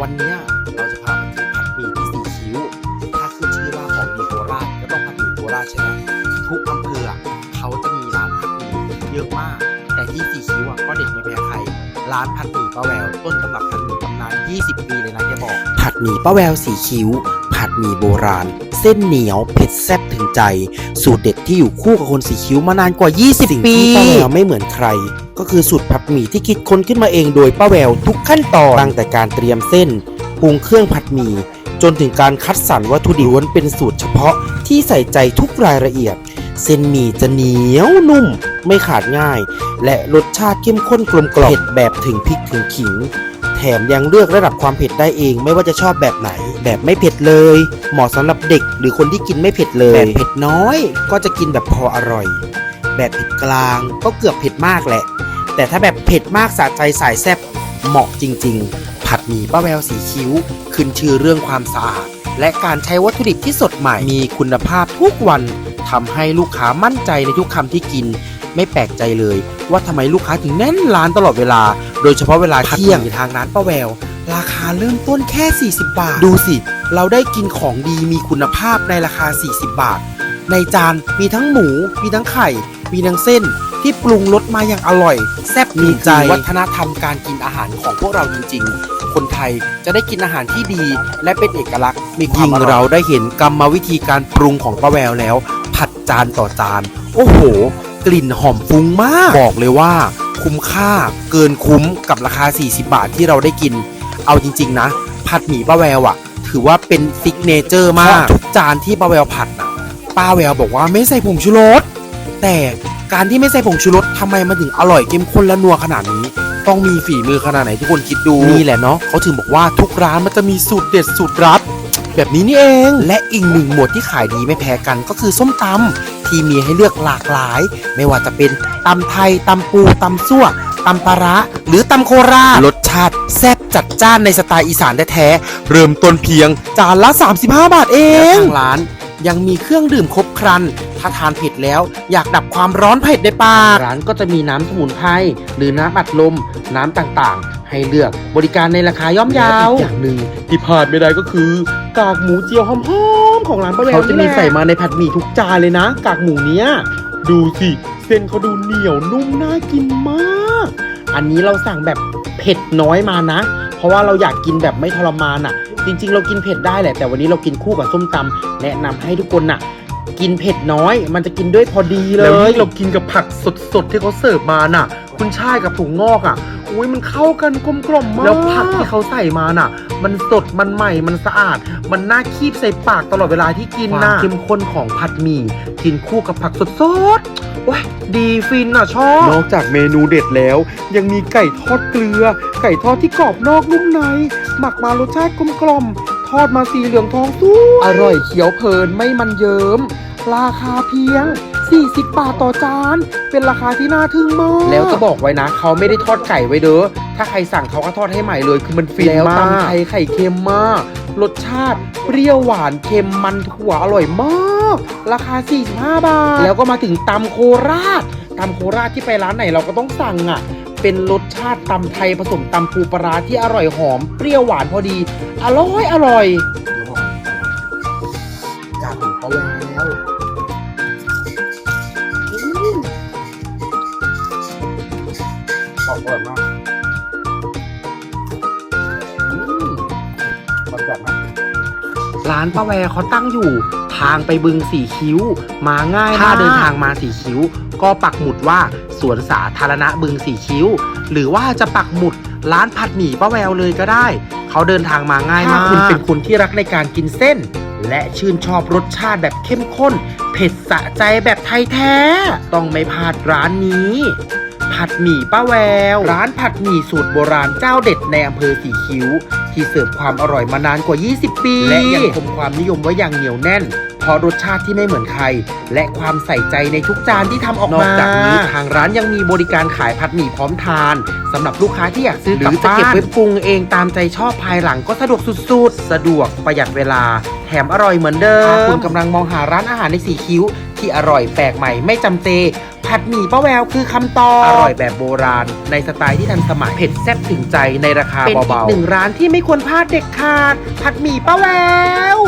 วันนี้เราจะพามากินผัดหมี่ที่สีคิ้ว ถ้าขึ้นชื่อว่าของดีโคราชก็ต้องผัดหมี่โคราชใช่ไหมทุกอำเภอเขาจะมีร้านผัดหมี่เยอะมาก แต่ที่สีคิ้วก็เด็ดไม่แพ้ใคร ร้านผัดหมี่ป้าแววต้นตำรับผัดหมี่ตำนาน 20 ปีเลยนะแกบอก ผัดหมี่ป้าแววสีคิ้ว ผัดหมี่โบราณ เส้นเหนียวเผ็ดแซ่บถึงใจ สูตรเด็ดที่อยู่คู่กับคนสีคิ้วมานานกว่า 20 ปีป้าแววไม่เหมือนใคร ก็คือสูตรผัดหมี่ที่คิดค้นขึ้นมาเองโดยป้าแววทุกขั้นตอนตั้งแต่การเตรียมเส้นปรุงเครื่องผัดหมี่จนถึงการคัดสรรวัตถุดิบล้วนเป็นสูตรเฉพาะที่ใส่ใจทุกรายละเอียด เส้นหมี่จะเหนียวนุ่ม ไม่ขาดง่าย และรสชาติเข้มข้นกลมกล่อมเผ็ดแบบถึงพริกถึงขิง แถมยังเลือกระดับความเผ็ดได้เองไม่ว่าจะชอบแบบไหน แบบไม่เผ็ดเลย เหมาะสำหรับเด็กหรือคนที่กินไม่เผ็ดเลยแบบเผ็ดน้อยก็จะกินแบบพออร่อย แบบเผ็ดกลางก็เกือบเผ็ดมากแหละ แต่ถ้าแบบเผ็ดมากสะใจสายแซ่บเหมาะจริง ๆ ผัดหมี่ป้าแววสีคิ้ว ขึ้นชื่อเรื่องความสะอาด และการใช้วัตถุดิบที่สดใหม่มีคุณภาพทุกวันทำให้ลูกค้ามั่นใจในทุกคำที่กิน ไม่แปลกใจเลย ว่าทำไมลูกค้าถึงแน่นร้านตลอดเวลา โดยเฉพาะเวลาเที่ยงทางร้านป้าแวว ราคาเริ่มต้นแค่ 40 บาท ดูสิ เราได้กินของดีมีคุณภาพในราคา 40 บาท ในจานมีทั้งหมู มีทั้งไข่ มีทั้งเส้นที่ปรุงรสมาอย่างอร่อย แซ่บมีใจวัฒนธรรมการกินอาหารของพวกเราจริงๆ คนไทยจะได้กินอาหารที่ดี และเป็นเอกลักษณ์มีความอร่อยเราได้เห็นกรรมวิธีการปรุงของป้าแววแล้ว ผัดจานต่อจาน โอ้โห กลิ่นหอมฟุ้งมาก บอกเลยว่า คุ้มค่าเกินคุ้มกับราคา 40 บาทที่เราได้กิน เอาจริง ๆ นะ ผัดหมี่ป้าแววอะถือว่าเป็นซิกเนเจอร์มากทุกจานที่ป้าแววผัดนะป้าแววบอกว่าไม่ใส่ผงชูรสแต่การที่ไม่ใส่ผงชูรสทำไมมันถึงอร่อยเข้มข้นและนัวขนาดนี้ ต้องมีฝีมือขนาดไหนทุกคนคิดดูนี่แหละเนาะเขาถึงบอกว่าทุกร้านมันจะมีสูตรเด็ดสูตรลับแบบนี้นี่เอง และอีกหนึ่งหมวดที่ขายดีไม่แพ้กันก็คือส้มตำ ที่มีให้เลือกหลากหลาย ไม่ว่าจะเป็นตำไทยตำปูตำซั่วตำปลาร้าหรือตำโคราชรสชาติแซ่บจัดจ้านในสไตล์อีสานแท้ๆเริ่มต้นเพียงจานละ 35 บาทเองทางร้านยังมีเครื่องดื่มครบครัน ถ้าทานเผ็ดแล้วอยากดับความร้อนเผ็ดในปากร้านก็จะมีน้ำสมุนไพรหรือน้ำอัดลมน้ำต่างๆ ให้เลือกบริการในราคาย่อมเยาวอีกอย่างหนึ่งที่พลาดไม่ได้ก็คือกากหมูเจียวหอมๆของร้านป้าแววเขาจะมีใส่มาในผัดหมี่ทุกจานเลยนะ กากหมูเนี้ยดูสิเส้นเขาดูเหนียวนุ่มน่ากินมาก อันนี้เราสั่งแบบเผ็ดน้อยมานะ เพราะว่าเราอยากกินแบบไม่ทรมานอะ จริง ๆ เรากินเผ็ดได้แหละแต่วันนี้เรากินคู่กับส้มตำแนะนำให้ทุกคนน่ะกินเผ็ดน้อย มันจะกินด้วยพอดีเลยแล้วยิ่งเรากินกับผักสดๆที่เขาเสิร์ฟมาน่ะ คุณชายกับถุงงอกอะ อุ้ยมันเข้ากันกลมกล่อมมาก แล้วผักที่เขาใส่มาน่ะ มันสดมันใหม่มันสะอาด มันน่าคีบใส่ปากตลอดเวลาที่กินความน่ะเข้มข้นของผัดหมี่กินคู่กับผักสดๆว้ายดีฟินอะชอบ นอกจากเมนูเด็ดแล้ว ยังมีไก่ทอดเกลือ ไก่ทอดที่กรอบนอกนุ่มใน หมักมารสชาติกลมกล่อมๆทอดมาสีเหลืองทองสวยอร่อยเขียวเพลินไม่มันเยิ้มราคาเพียง 40 บาทต่อจาน เป็นราคาที่น่าทึ่งมากแล้วจะบอกไว้นะ เขาไม่ได้ทอดไก่ไว้เด้อ ถ้าใครสั่งเขาก็ทอดให้ใหม่เลย คือมันฟินแล้วมากตำไทยไข่เค็มมาก รสชาติเปรี้ยวหวานเค็มมันถั่วอร่อยมาก ราคา 45 บาท แล้วก็มาถึงตำโคราชตำโคราชที่ไปร้านไหนเราก็ต้องสั่งอะเป็นรสชาติตำไทยผสมตำปูปลาร้าที่อร่อยหอม เปรี้ยวหวานพอดี อร่อยอร่อยกาถึงเขาแล้ว ร้านป้าแวร์เขาตั้งอยู่ทางไปบึงสีคิ้ว มาง่ายถ้าถ้าเดินทางมาสีคิ้ว ก็ปักหมุดว่าสวนสาธารณะบึงสีคิ้ว หรือว่าจะปักหมุดร้านผัดหมี่ป้าแววเลยก็ได้ เขาเดินทางมาง่ายมากถ้าคุณเป็นคนที่รักในการกินเส้น และชื่นชอบรสชาติแบบเข้มข้น เผ็ดสะใจแบบไทยแท้ ต้องไม่พลาดร้านนี้ ผัดหมี่ป้าแวว ร้านผัดหมี่สูตรโบราณเจ้าเด็ดในอำเภอสีคิ้ว ที่เสิร์ฟความอร่อยมานานกว่า 20 ปี และยังคงความนิยมไว้อย่างเหนียวแน่นเพราะรสชาติที่ไม่เหมือนใคร และความใส่ใจในทุกจานที่ทำออกมานอกจากนี้ทางร้านยังมีบริการขายผัดหมี่พร้อมทานสำหรับลูกค้าที่อยากซื้อหกรืลับอจะบ้านเก็บไว้ปรุงเองตามใจชอบภายหลังก็สะดวกสุดๆ สะดวกประหยัดเวลา แถมอร่อยเหมือนเดิมถ้าคุณกำลังมองหาร้านอาหารในสีคิ้ว ที่อร่อยแปลกใหม่ไม่จำเจ ผัดหมี่ป้าแววคือคำตอบอร่อยแบบโบราณ ในสไตล์ที่ทันสมัยเผ็ดแซ่บถึงใจในราคาเบาๆเป็นอีกหนึ่งร้านที่ไม่ควรพลาดเด็ดขาด ผัดหมี่ป้าแวว